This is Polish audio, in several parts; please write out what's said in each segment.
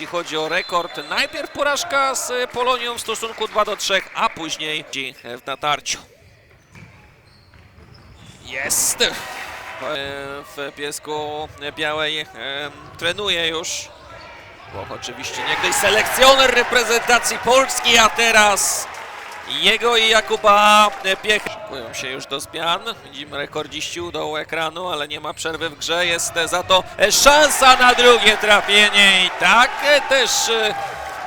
jeśli chodzi o rekord. Najpierw porażka z Polonią w stosunku 2 do 3, a później w natarciu. Jest! E, W piesku białej e, trenuje już. Włoch oczywiście niegdyś selekcjoner reprezentacji Polski, a teraz jego i Jakuba Piech. Szykują się już do zmian. Widzimy rekordziści u dołu ekranu, ale nie ma przerwy w grze. Jest za to szansa na drugie trafienie i tak też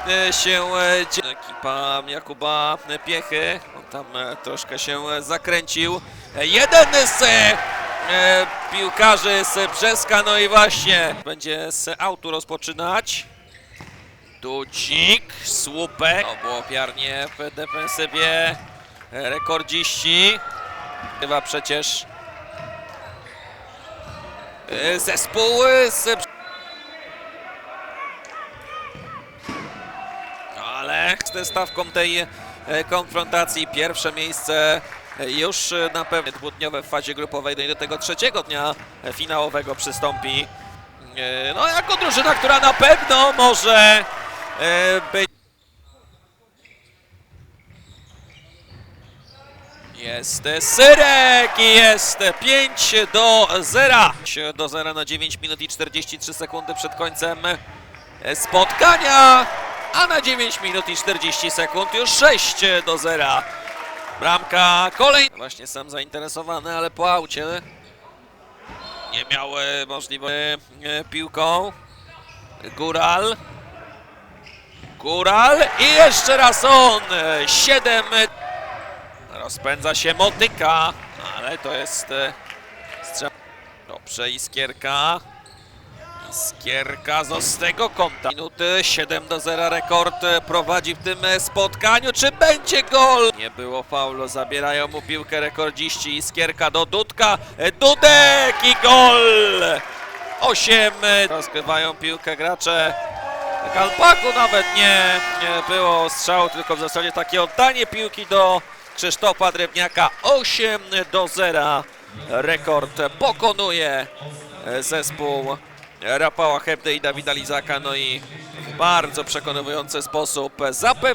e, się e, dzieje. Ekipa Jakuba Piechy. On tam e, troszkę się e, zakręcił. E, Jeden z e, e, piłkarzy z Brzeska, no i właśnie będzie z autu rozpoczynać. Ducik, słupek. To było ofiarnie w defensywie. Rekordziści. Chyba przecież e, zespół z... Ale z stawką tej e, konfrontacji pierwsze miejsce e, już na pewno dwudniowe w fazie grupowej, no do tego trzeciego dnia finałowego przystąpi. No jako drużyna, która na pewno może Jest Syrek i jest 5 do 0. 5 do 0 na 9 minut i 43 sekundy przed końcem spotkania, a na 9 minut i 40 sekund już 6 do 0. Bramka kolejna. Właśnie sam zainteresowany, ale po aucie nie miał e, możliwości e, piłką. Góral. Góral i jeszcze raz on. 7 Rozpędza się motyka, ale to jest e, strzał. Dobrze, Iskierka. Iskierka z tego kąta. Minuty 7 do 0 rekord prowadzi w tym spotkaniu. Czy będzie gol? Nie było faulu, zabierają mu piłkę rekordziści. Iskierka do Dudka. Dudek i gol! 8 e, rozgrywają piłkę gracze. Kalpaku nawet nie, nie było strzału, tylko w zasadzie takie oddanie piłki do Krzysztofa Drewniaka 8 do 0. Rekord pokonuje zespół Rafała Hebdy i Dawida Lizaka. No i w bardzo przekonujący sposób zapewnia